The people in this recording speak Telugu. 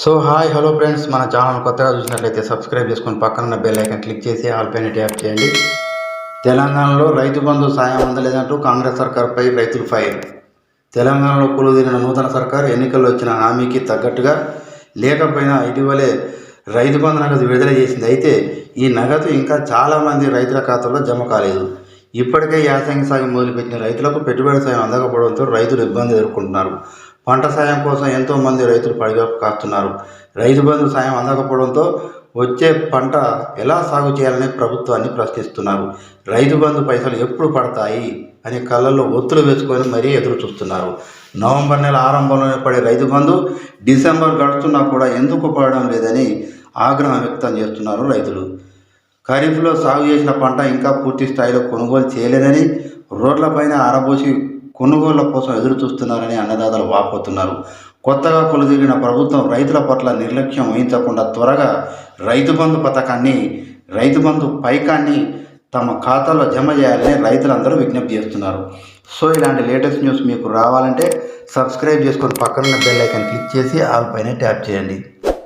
సో హాయ్ హలో ఫ్రెండ్స్ మన ఛానల్ కొత్తగా చూసినట్లయితే సబ్స్క్రైబ్ చేసుకొని పక్కన బెల్ ఐకన్ క్లిక్ చేసి ఆల్ పైన ట్యాప్ చేయండి. తెలంగాణలో రైతు బంధు సాయం అందలేదంటూ కాంగ్రెస్ సర్కార్పై రైతులు ఫైర్. తెలంగాణలో కొలుదీరిన నూతన సర్కార్ ఎన్నికల్లో వచ్చిన హామీకి తగ్గట్టుగా లేకపోయినా ఇటీవలే రైతు బంధు నగదు విడుదల చేసింది. అయితే ఈ నగదు ఇంకా చాలామంది రైతుల ఖాతాలో జమ కాలేదు. ఇప్పటికే యాసంగి సాగు మొదలుపెట్టిన రైతులకు పెట్టుబడి సాయం అందకపోవడంతో రైతులు ఇబ్బంది ఎదుర్కొంటున్నారు. పంట సాయం కోసం ఎంతోమంది రైతులు పడిగాపు కాస్తున్నారు. రైతు బంధు సాయం అందకపోవడంతో వచ్చే పంట ఎలా సాగు చేయాలని ప్రభుత్వాన్ని ప్రశ్నిస్తున్నారు. రైతు బంధు పైసలు ఎప్పుడు పడతాయి అని కళ్ళల్లో ఒత్తులు వేసుకొని మరీ ఎదురు చూస్తున్నారు. నవంబర్ నెల ఆరంభంలోనే పడే రైతు బంధు డిసెంబర్ గడుస్తున్నా కూడా ఎందుకు పడడం లేదని ఆగ్రహం వ్యక్తం చేస్తున్నారు రైతులు. ఖరీఫ్లో సాగు చేసిన పంట ఇంకా పూర్తి స్థాయిలో కొనుగోలు చేయలేదని రోడ్లపైన ఆరబోసి కొనుగోళ్ళ కోసం ఎదురుచూస్తున్నారని అన్నదాతలు వాపోతున్నారు. కొత్తగా కొలుదిరిగిన ప్రభుత్వం రైతుల పట్ల నిర్లక్ష్యం వహించకుండా త్వరగా రైతు బంధు పథకాన్ని రైతు బంధు పైకాన్ని తమ ఖాతాలో జమ చేయాలని రైతులందరూ విజ్ఞప్తి చేస్తున్నారు. సో ఇలాంటి లేటెస్ట్ న్యూస్ మీకు రావాలంటే సబ్స్క్రైబ్ చేసుకొని పక్కన బెల్ ఐకాన్ క్లిక్ చేసి ఆల్ పైన ట్యాప్ చేయండి.